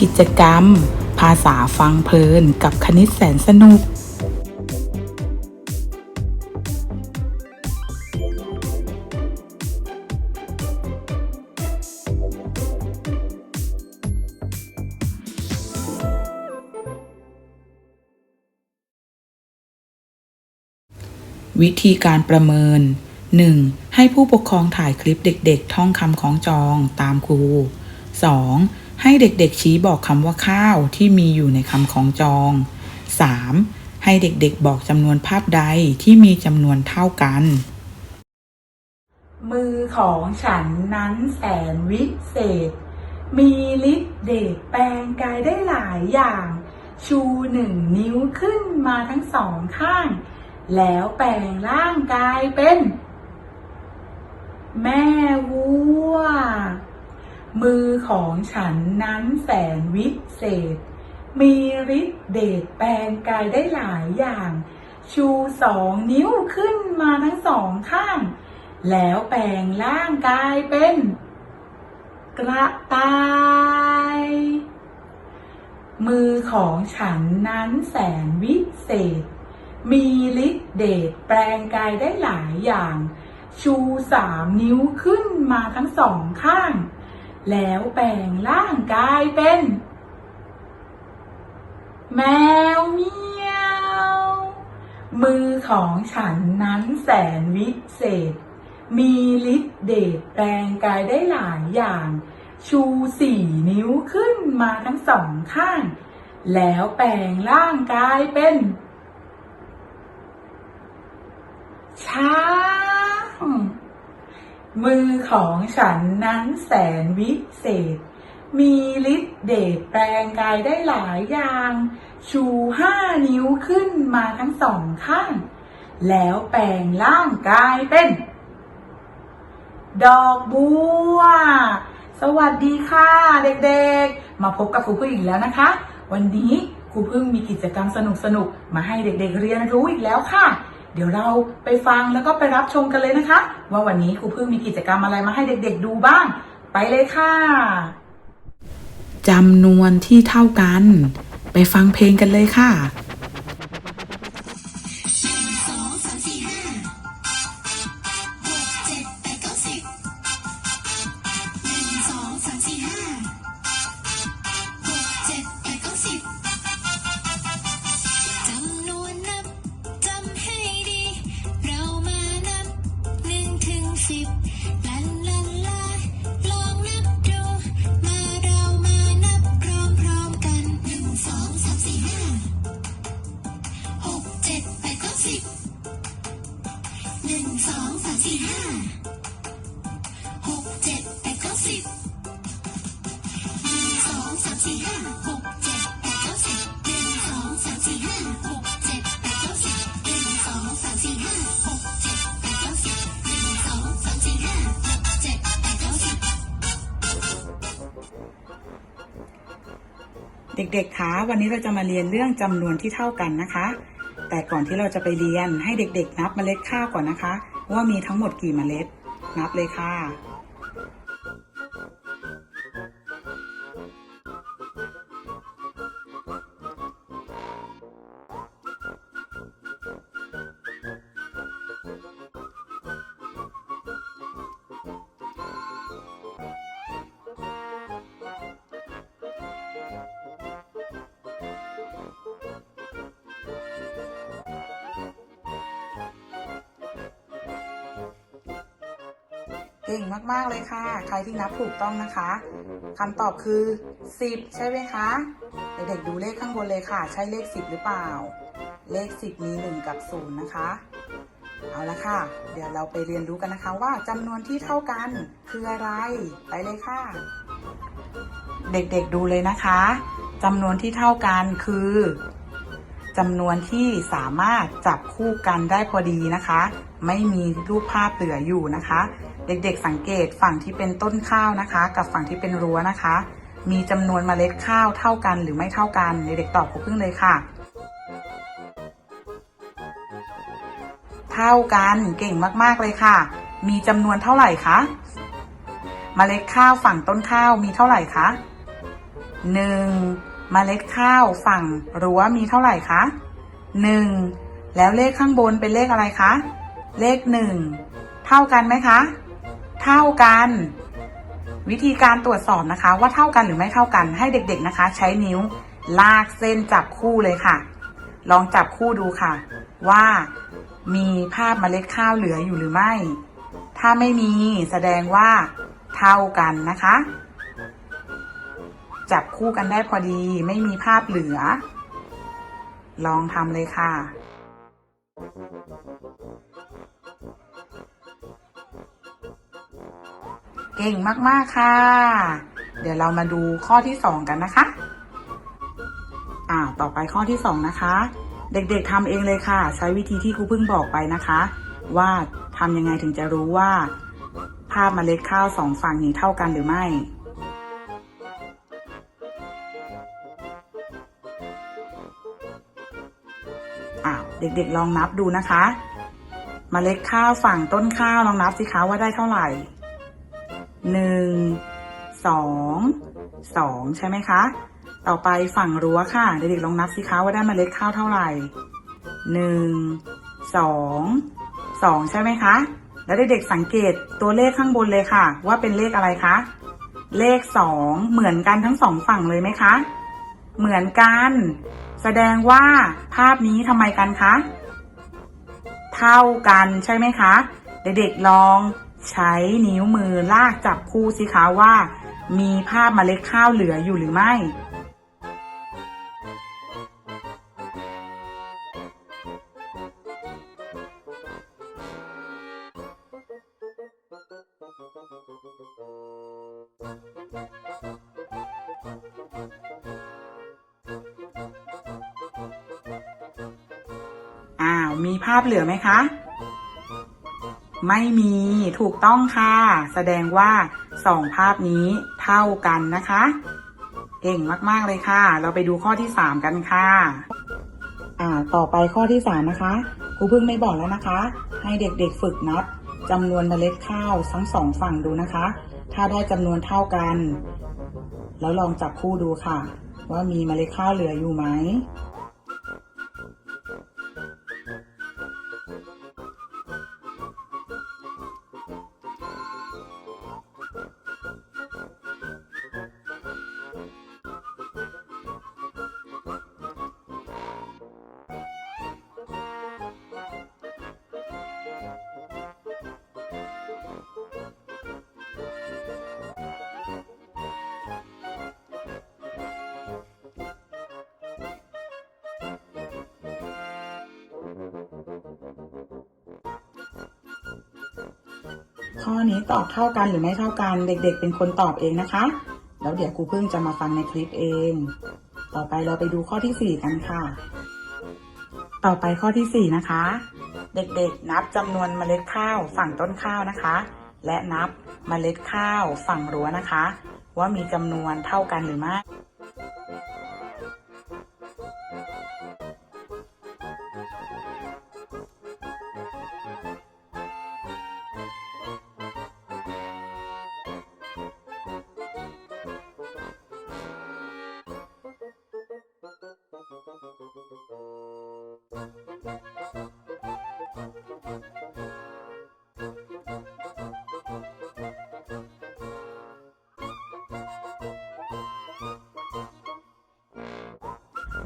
กิจกรรม ภาษาฟังเพลินกับคณิตแสนสนุก วิธีการประเมิน 1. ให้ผู้ปกครองถ่ายคลิปเด็กๆ ท่องคำของจองตามครู 2. ให้เด็กๆชี้บอกคำว่าข้าวที่มีอยู่ในคำของจอง 3. ให้เด็กๆบอกจำนวนภาพใดที่มีจำนวนเท่ากัน มือของฉันนั้นแสนวิเศษ มีฤทธิ์เดชแปลงกายได้หลายอย่าง ชูหนึ่งนิ้วขึ้นมาทั้งสองข้าง แล้วแปลงร่างกายเป็น แม่วัว มือของฉันนั้นแสนวิเศษ มีฤทธิ์เดชแปลงกายได้หลายอย่าง ชูสองนิ้วขึ้นมาทั้งสองข้าง แล้วแปลงร่างกายเป็น กระต่าย มือของฉันนั้นแสนวิเศษ มีฤทธิ์เดชแปลงกายได้หลายอย่าง ชูสามนิ้วขึ้นมาทั้งสองข้าง แล้วแปลงร่างกายเป็น แมวเมียว มือของฉันนั้นแสนวิเศษ มีฤทธิ์เดชแปลงกายได้หลายอย่าง ชูสี่นิ้วขึ้นมาทั้งสองข้าง แล้วแปลงร่างกายเป็นช้าง มือของฉันนั้นแสนวิเศษ มีฤทธิ์เดชแปลงกายได้หลายอย่าง ชูห้านิ้วขึ้นมาทั้งสองข้าง แล้วแปลงร่างกายเป็น ดอกบัว สวัสดีค่ะ เด็กๆ มาพบกับครูพึ่งอีกแล้วนะคะ วันนี้ครูพึ่งมีกิจกรรมสนุกๆ มาให้เด็กๆเรียนรู้อีกแล้วค่ะ เดี๋ยวเราไปฟังแล้วก็ไปรับชมกันเลยนะคะ ว่าวันนี้ครูพึ่งมีกิจกรรมอะไรมาให้เด็กๆดูบ้าง ไปเลยค่ะจำนวนที่เท่ากัน ไปฟังเพลงกันเลยค่ะ ถึ เด็กๆ คะ วันนี้เราจะมาเรียนเรื่องจำนวนที่เท่ากันนะคะ แต่ก่อนที่เราจะไปเรียนให้เด็กๆ นับเมล็ดข้าวก่อนนะคะ ว่ามีทั้งหมดกี่เมล็ด นับเลยค่ะ เก่งมากๆเลยค่ะ ใครที่นับถูกต้องนะคะคำตอบคือ 10 ใช่ไหมคะ เด็กๆดูเลขข้างบนเลยค่ะ ใช่เลข 10 หรือเปล่า เลข 10 มี 1 กับ 0 นะคะ เอาละค่ะ เดี๋ยวเราไปเรียนรู้กันนะคะว่าจำนวนที่เท่ากันคืออะไร ไปเลยค่ะ เด็กๆดูเลยนะคะจำนวนที่เท่ากันคือจำนวนที่สามารถจับคู่กันได้พอดีนะคะ ไม่มีรูปภาพเหลืออยู่นะคะ เด็กๆสังเกตฝั่งที่เป็นต้นข้าวนะคะ กับฝั่งที่เป็นรั้วนะคะ มีจำนวนเมล็ดข้าวเท่ากันหรือไม่เท่ากันเด็กๆตอบครูพึ่งเลยค่ะ เท่ากันเก่งมากๆเลยค่ะ มีจำนวนเท่าไหร่คะเมล็ดข้าวฝั่งต้นข้าวมีเท่าไหร่คะหนึ่งเมล็ดข้าวฝั่งรั้วมีเท่าไหร่คะหนึ่งแล้วเลขข้างบนเป็นเลขอะไรคะเลขหนึ่งเท่ากันไหมคะ เท่ากัน วิธีการตรวจสอบนะคะ ว่าเท่ากันหรือไม่เท่ากันให้เด็กๆนะคะ ใช้นิ้วลากเส้นจับคู่เลยค่ะ ลองจับคู่ดูค่ะ ว่ามีภาพเมล็ดข้าวเหลืออยู่หรือไม่ ถ้าไม่มีแสดงว่าเท่ากันนะคะ จับคู่กันได้พอดีไม่มีภาพเหลือ ลองทำเลยค่ะ เก่งมากๆค่ะ เดี๋ยวเรามาดูข้อที่สองกันนะคะอ่าต่อไปข้อที่สองนะคะ เด็กๆทำเองเลยค่ะ ใช้วิธีที่ครูเพิ่งบอกไปนะคะ ว่าทำยังไงถึงจะรู้ว่าภาพเมล็ดข้าวสองฝั่งนี้เท่ากันหรือไม่อ้าวเด็กๆลองนับดูนะคะมเมล็ดข้าวฝั่งต้นข้าวลองนับสิคะว่าได้เท่าไหร่ หนึ่งสองสองใช่ไหมคะ ต่อไปฝั่งรั้วค่ะ เด็กๆลองนับสิคะว่าได้เมล็ดข้าวเท่าไหร่หนึ่งสองสองใช่ไหมคะ แล้วเด็กๆสังเกตตัวเลขข้างบนเลยค่ะ ว่าเป็นเลขอะไรคะ เลขสองเหมือนกันทั้งสองฝั่งเลยไหมคะ เหมือนกัน แสดงว่าภาพนี้ทำไมกันคะ เท่ากันใช่ไหมคะ เด็กๆลอง ใช้นิ้วมือลากจับคู่สิคะว่า มีภาพเมล็ดข้าวเหลืออยู่หรือไม่ อ้าว มีภาพเหลือไหมคะ ไม่มีถูกต้องค่ะ แสดงว่าสองภาพนี้เท่ากันนะคะ เก่งมากๆเลยค่ะ เราไปดูข้อที่สามกันค่ะ อ่า ต่อไปข้อที่สามนะคะครูเพิ่งไม่บอกแล้วนะคะ ให้เด็กๆฝึกนับจำนวนเมล็ดข้าวทั้งสองฝั่งดูนะคะ ถ้าได้จำนวนเท่ากัน แล้วลองจับคู่ดูค่ะ ว่ามีเมล็ดข้าวเหลืออยู่ไหม ข้อนี้ตอบเท่ากันหรือไม่เท่ากัน เด็กๆ เป็นคนตอบเองนะคะ แล้วเดี๋ยวครูพึ่งจะมาฟังในคลิปเอง ต่อไปเราไปดูข้อที่สี่กันค่ะ ต่อไปข้อที่สี่นะคะ เด็กๆ นับจำนวนเมล็ดข้าวฝั่งต้นข้าวนะคะ และนับเมล็ดข้าวฝั่งรั้วนะคะ ว่ามีจำนวนเท่ากันหรือไม่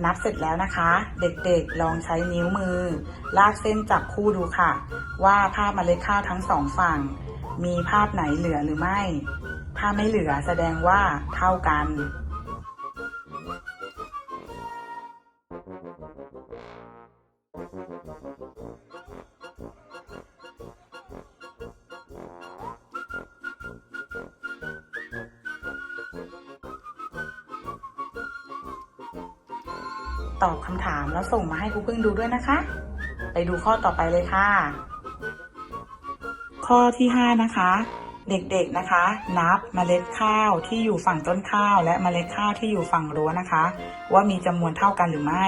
นับเสร็จแล้วนะคะ เด็กๆ ลองใช้นิ้วมือ ลากเส้นจับคู่ดูค่ะ ว่าภาพเมล็ดข้าวทั้งสองฝั่ง มีภาพไหนเหลือหรือไม่ ถ้าไม่เหลือแสดงว่าเท่ากัน ตอบคำถามแล้วส่งมาให้ครูพึ่งดูด้วยนะคะ ไปดูข้อต่อไปเลยค่ะ ข้อที่ 5 นะคะ เด็กๆนะคะ นับเมล็ดข้าวที่อยู่ฝั่งต้นข้าว และเมล็ดข้าวที่อยู่ฝั่งรั้วนะคะ ว่ามีจำนวนเท่ากันหรือไม่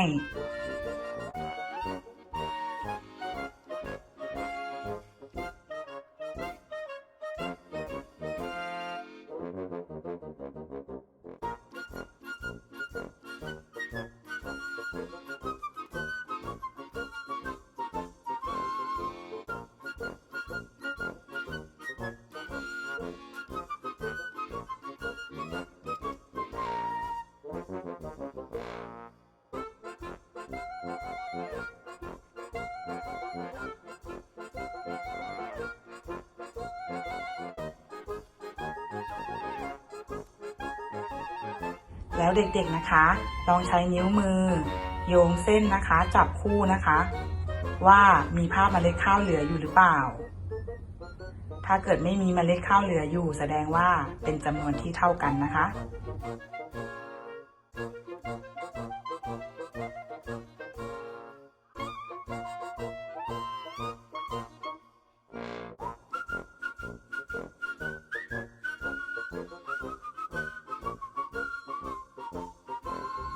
แล้วเด็กๆนะคะ ลองใช้นิ้วมือ โยงเส้นนะคะ จับคู่นะคะ ว่ามีภาพเมล็ดข้าวเหลืออยู่หรือเปล่า ถ้าเกิดไม่มีเมล็ดข้าวเหลืออยู่ แสดงว่าเป็นจำนวนที่เท่ากันนะคะ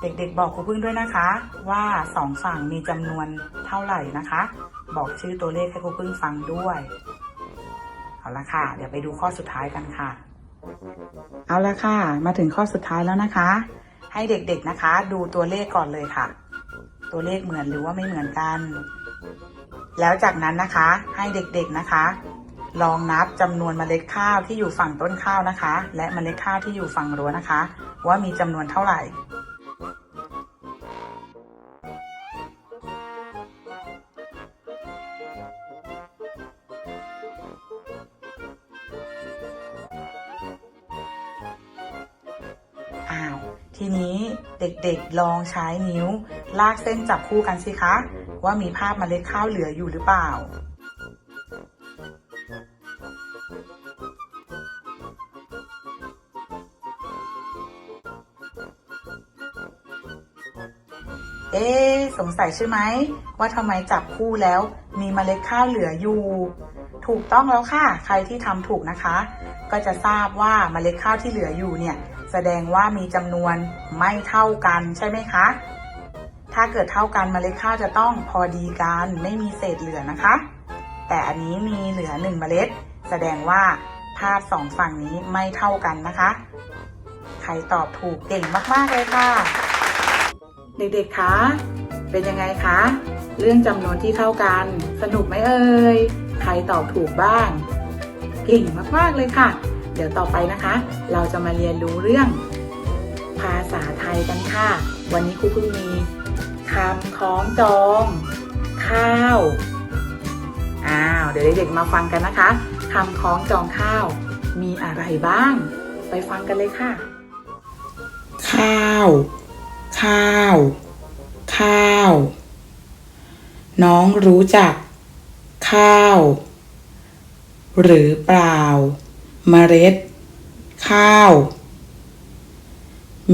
เด็กๆ บอกครูพึ่งด้วยนะคะ ว่าสองฝั่งมีจำนวนเท่าไหร่นะคะ บอกชื่อตัวเลขให้ครูพึ่งฟังด้วยเอาละค่ะ เดี๋ยวไปดูข้อสุดท้ายกันค่ะ เอาละค่ะ มาถึงข้อสุดท้ายแล้วนะคะ ให้เด็กๆนะคะ ดูตัวเลขก่อนเลยค่ะ ตัวเลขเหมือนหรือว่าไม่เหมือนกัน แล้วจากนั้นนะคะ ให้เด็กๆนะคะ ลองนับจำนวนเมล็ดข้าวที่อยู่ฝั่งต้นข้าวนะคะ และเมล็ดข้าวที่อยู่ฝั่งรั้วนะคะ ว่ามีจำนวนเท่าไหร่ เด็กลองใช้นิ้ว ลากเส้นจับคู่กันสิคะ ว่ามีภาพเมล็ดข้าวเหลืออยู่หรือเปล่า เอ๊สงสัยใช่ไหม ว่าทำไมจับคู่แล้วมีเมล็ดข้าวเหลืออยู่ ถูกต้องแล้วค่ะ ใครที่ทำถูกนะคะ ก็จะทราบว่าเมล็ดข้าวที่เหลืออยู่เนี่ย แสดงว่ามีจำนวนไม่เท่ากันใช่ไหมคะ ถ้าเกิดเท่ากันเมล็ดข้าวจะต้องพอดีกันไม่มีเศษเหลือนะคะ แต่อันนี้มีเหลือหนึ่งเมล็ด แสดงว่าภาพสองฝั่งนี้ไม่เท่ากันนะคะ ใครตอบถูกเก่งมาก ๆ เลยค่ะ เด็ก ๆ คะ เป็นยังไงคะ เรื่องจำนวนที่เท่ากัน สนุกไหมเอ่ย ใครตอบถูกบ้าง เก่งมาก ๆ เลยค่ะ เดี๋ยวต่อไปนะคะ เราจะมาเรียนรู้เรื่อง ภาษาไทยกันค่ะ วันนี้ครูเพิ่งมีคำคล้องจอง ข้าว อ้าว เดี๋ยวเด็กๆมาฟังกันนะคะคำคล้องจองข้าว มีอะไรบ้าง ไปฟังกันเลยค่ะ ข้าว ข้าว ข้าว น้องรู้จัก ข้าว หรือเปล่า เมล็ด ข้าว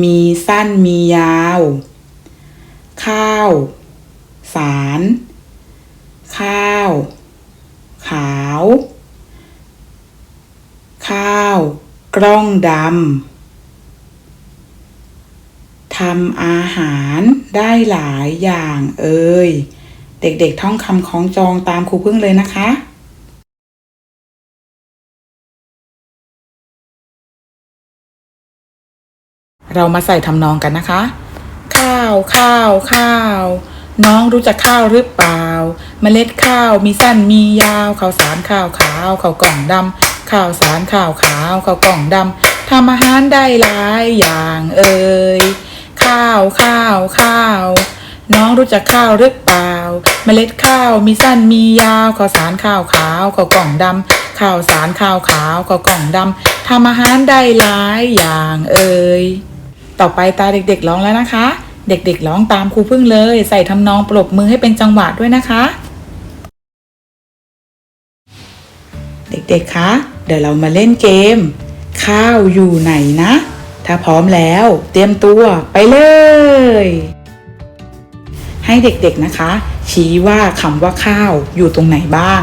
มีสั้นมียาว ข้าว สาร ข้าว ขาว ข้าว กล้องดำทำอาหารได้หลายอย่างเอ่ยเด็กๆท่องคำคล้องจองตามครูพึ่งเลยนะคะ เรามาใส่ทำนองกันนะคะ ข้าวข้าวข้าวน้องรู้จักข้าวหรือเปล่า เมล็ดข้าวมีสั้นมียาวข้าวสารข้าวขาวข้าวกล่องดำข้าวสารข้าวขาวข้าวกล่องดำทำอาหารได้หลายอย่างเอ่ยข้าวข้าวข้าวน้องรู้จักข้าวหรือเปล่า เมล็ดข้าวมีสั้นมียาวข้าวสารข้าวขาวข้าวกล่องดำข้าวสารข้าวขาวข้าวกล่องดำทำอาหารได้หลายอย่างเอ่ย ต่อไปตาเด็กๆร้องแล้วนะคะ เด็กๆร้องตามครูพึ่งเลย ใส่ทำนองปรบมือให้เป็นจังหวะด้วยนะคะ เด็กๆคะเดี๋ยวเรามาเล่นเกม ข้าวอยู่ไหนนะ ถ้าพร้อมแล้ว เตรียมตัวไปเลย ให้เด็กๆนะคะ ชี้ว่าคำว่าข้าวอยู่ตรงไหนบ้าง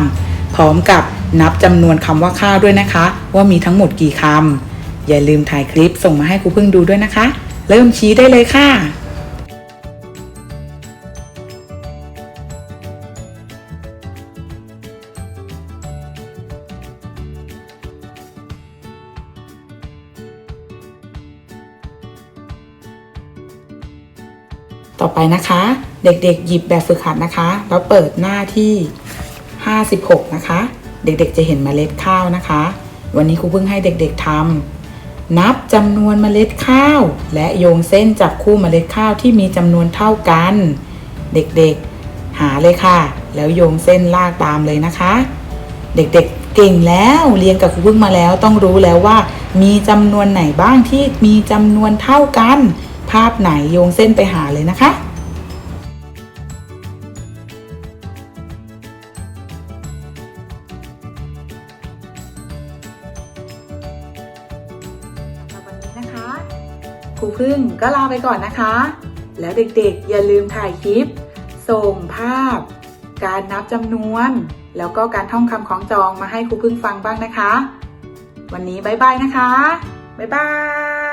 พร้อมกับนับจำนวนคำว่าข้าวด้วยนะคะ ว่ามีทั้งหมดกี่คำอย่าลืมถ่ายคลิปส่งมาให้ครูพึ่งดูด้วยนะคะ เริ่มชี้ได้เลยค่ะ ต่อไปนะคะ เด็กๆ หยิบแบบฝึกหัดนะคะ แล้วเปิดหน้าที่ 56 นะคะ เด็กๆจะเห็นเมล็ดข้าวนะคะ วันนี้ครูเพิ่งให้เด็กๆทำ นับจำนวนเมล็ดข้าว และโยงเส้นจับคู่เมล็ดข้าวที่มีจำนวนเท่ากัน เด็กๆ หาเลยค่ะ แล้วโยงเส้นลากตามเลยนะคะ เด็กๆเก่งแล้วเรียนกับครูพึ่งมาแล้วต้องรู้แล้วว่า มีจำนวนไหนบ้างที่มีจำนวนเท่ากัน ภาพไหนโยงเส้นไปหาเลยนะคะ พึ่งก็ลาไปก่อนนะคะ แล้วเด็กๆ อย่าลืมถ่ายคลิป ส่งภาพ การนับจำนวน แล้วก็การท่องคำของจองมาให้ครูพึ่งฟังบ้างนะคะ วันนี้บายบายนะคะบ๊ายบาย